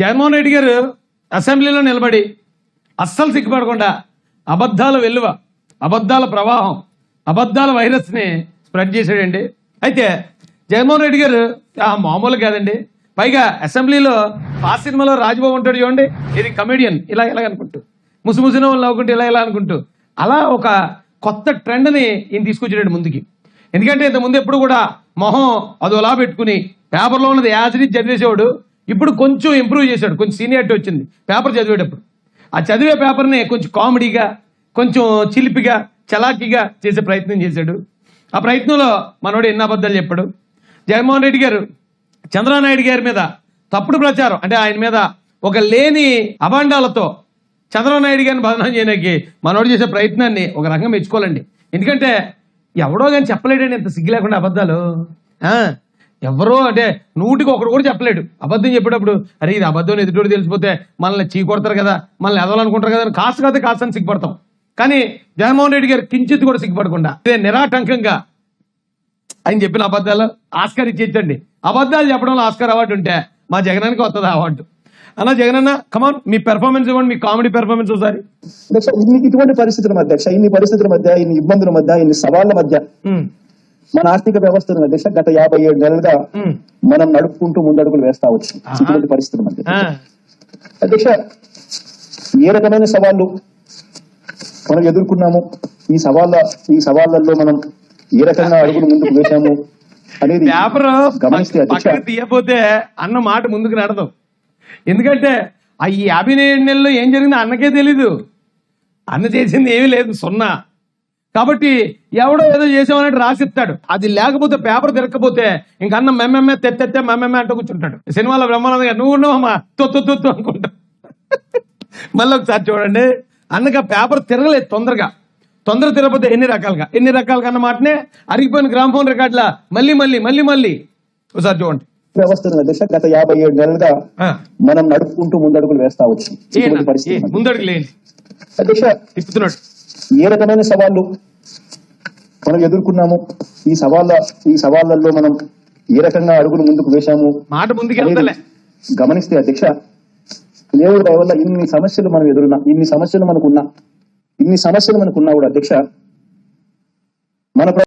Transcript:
జగన్మోహన్ రెడ్డి గారు అసెంబ్లీలో నిలబడి అస్సలు సిగ్గుపడకుండా అబద్ధాల వెల్లువ అబద్ధాల ప్రవాహం అబద్ధాల వైరస్ని స్ప్రెడ్ చేశాడండి. అయితే జగన్మోహన్ రెడ్డి గారు ఆ మామూలు కాదండి. పైగా అసెంబ్లీలో ఆ సినిమాలో రాజ్బాబు ఉంటాడు చూడండి. ఇది కమెడియన్ ఇలా ఇలా అనుకుంటూ. ముసుముసిన వాళ్ళు నవ్వుకుంటూ ఇలా ఇలా అనుకుంటూ. అలా ఒక కొత్త ట్రెండ్ని ఈయన తీసుకొచ్చాడు ముందుకి. ఎందుకంటే ఇంతకుముందు ముందు ఎప్పుడు కూడా మొహం అదోలా పెట్టుకుని పేపర్లో ఉన్నది యాసిడ్ చదివేసేవాడు. ఇప్పుడు కొంచెం ఇంప్రూవ్ చేశాడు. కొంచెం సీనియారిటీ వచ్చింది. పేపర్ చదివేటప్పుడు. ఆ చదివే పేపర్ని కొంచెం కామెడీగా కొంచెం చిలిపిగా చలాకీగా చేసే ప్రయత్నం చేశాడు. ఆ ప్రయత్నంలో మనోడు ఎన్ని అబద్ధాలు చెప్పాడు? జగన్మోహన్ రెడ్డి గారు చంద్రనాయుడు గారి మీద తప్పుడు ప్రచారం అంటే ఆయన మీద ఒక లేని అభాండాలతో చంద్రబాబు నాయుడు గారిని బదనాం చేయడానికి మనోడు చేసే ప్రయత్నాన్ని ఒక రకంగా మెచ్చుకోవాలండి. ఎందుకంటే ఎవడో కానీ చెప్పలేడండి ఇంత సిగ్గు లేకుండా అబద్ధాలు. ఎవరో అంటే నూటికి ఒకడు కూడా చెప్పలేడు. అబద్ధం చెప్పేటప్పుడు అరే ఇది అబద్ధం ఎదుటోడు తెలిసిపోతే మనల్ని చీ కొడతారు కదా మనల్ని ఎదవాలనుకుంటారు కదా అని కాస్త కాదు కాస్త అని సిగ్గుపడతాం. కానీ జగన్మోహన్ రెడ్డి గారు కించిత్ కూడా సిగ్గుపడకుండా ఇదే నిరాటంకంగా ఆయన చెప్పిన అబద్ధాలు ఆస్కార్ ఇచ్చేచ్చండి అబద్ధాలు చెప్పడంలో ఆస్కార్ అవార్డు ఉంటే మా జగనానికి వస్తుంది అవార్డు. అన్న జగనన్న కమాన్ మీ పెర్ఫార్మెన్స్ ఇవ్వండి మీ కామెడీ పెర్ఫార్మెన్స్ ఒకసారి. ఇటువంటి పరిస్థితుల మధ్య ఇన్ని పరిస్థితుల మధ్య ఇన్ని ఇబ్బందుల మధ్య ఇన్ని సవాళ్ళ మధ్య మన ఆర్థిక వ్యవస్థను అధ్యక్ష గత యాభై ఏడు నెలలుగా మనం నడుపుకుంటూ ముందడుగులు వేస్తా వచ్చి ఇటువంటి పరిస్థితుల ఆ, అధ్యక్ష ఏ రకమైన సవాళ్ళు మనం ఎదుర్కొన్నాము? ఈ సవాళ్ళ ఈ సవాళ్ళల్లో మనం ఏ రకంగా అడుగులు ముందుకు వేశాము అనేది గమనిస్తే అధ్యక్ష తీయపోతే అన్న మాట ముందుకు నడదు ఎందుకంటే ఆ ఈ యాభై ఏడు నెలల్లో ఏం జరిగిందో అన్నకే తెలీదు. అన్న చేసింది ఏమీ లేదు సున్నా. కాబట్టి ఎవడో ఏదో చేసామన్నట్టు రాసిస్తాడు అది లేకపోతే పేపర్ తిరగకపోతే ఇంక అన్న మెమ్మెమ్మే తెత్తెత్తే మెమ్మెమ్మే అంటూ కూర్చుంటాడు. సినిమాలో బ్రహ్మానందంగా నువ్వు ఉన్నావమ్మా తొత్తు తొత్తు అనుకుంటా. మళ్ళీ ఒకసారి చూడండి. అన్నగా పేపర్ తిరగలేదు తొందరగా. తొందర తిరగకపోతే ఎన్ని రకాలుగా? ఎన్ని రకాలుగా అన్న మాటనే? అరిగిపోయిన గ్రామ్ ఫోన్ రికార్డులా? మళ్ళీ మళ్ళీ మళ్ళీ మళ్ళీ. ఒకసారి చూడండి. వ్యవస్థను గత యాభై ఏడు నెలలుగా మనం నడుపుకుంటూ ముందడుగులు వేస్తా వచ్చి? పరిస్థితి ఏ, రకమైన సవాళ్ళు మనం ఎదుర్కొన్నాము. ఈ సవాళ్ళ ఈ సవాళ్ళల్లో మనం ఏ రకంగా అడుగులు ముందుకు వేశాము? మాట గమనిస్తే అధ్యక్ష దేవుడి దయ వల్ల ఇన్ని సమస్యలు మనం ఎదురున్నా ఇన్ని సమస్యలు మనకున్నా ఇన్ని సమస్యలు మనకున్నా కూడా అధ్యక్ష మన ప్ర-